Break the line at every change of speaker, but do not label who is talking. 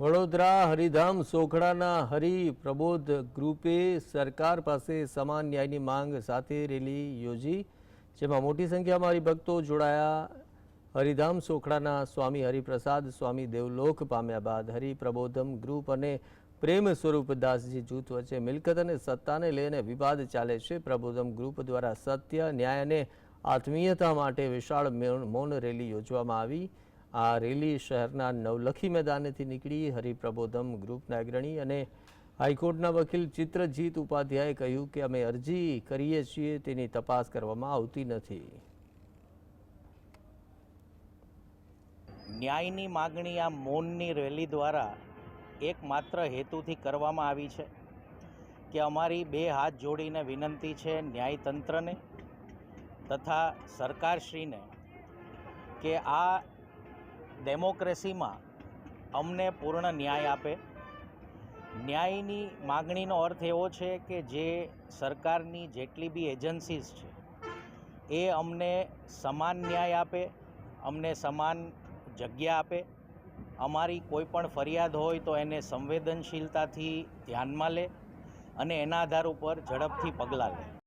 વડોદરા, હરિધામ, સોખડાના હરિ પ્રબોધ ગ્રુપે સરકાર પાસે સમાન ન્યાયની માંગ સાથે રેલી યોજી, જેમાં મોટી સંખ્યામાં હરિભક્તો જોડાયા. હરિધામ, સોખડાના સ્વામી હરિપ્રસાદ, સ્વામી દેવલોક પામ્યા બાદ હરિપ્રબોધમ ગ્રુપ અને પ્રેમ સ્વરૂપ દાસજી જૂથ વચ્ચે મિલકત અને સત્તાને લઈને વિવાદ ચાલે છે. પ્રબોધમ ગ્રુપ દ્વારા સત્ય, ન્યાય અને આત્મીયતા માટે વિશાળ મૌન રેલી યોજવામાં આવી. આ રેલી શહેરના નવલખી મેદાનેથી નીકળી હરિપ્રબોધમ ગ્રુપના અગ્રણી અને હાઈકોર્ટના વકીલ ચિત્રજીત ઉપાધ્યાયે કહ્યું કે અમે અરજી કરીએ છીએ, તેની તપાસ કરવામાં આવતી નથી.
ન્યાયની માગણી આ મૌનની રેલી દ્વારા એકમાત્ર હેતુથી કરવામાં આવી છે કે અમારી બે હાથ જોડીને વિનંતી છે ન્યાયતંત્રને તથા સરકારશ્રીને કે આ ડેમોક્રેસીમાં અમને પૂર્ણ ન્યાય આપે. ન્યાયની માગણીનો અર્થ એવો છે કે જે સરકારની જેટલી બી એજન્સીસ છે, એ અમને સમાન ન્યાય આપે, અમને સમાન જગ્યા આપે. અમારી કોઈ પણ ફરિયાદ હોય તો એને સંવેદનશીલતાથી ધ્યાનમાં લે અને એના આધાર ઉપર ઝડપથી પગલાં લે.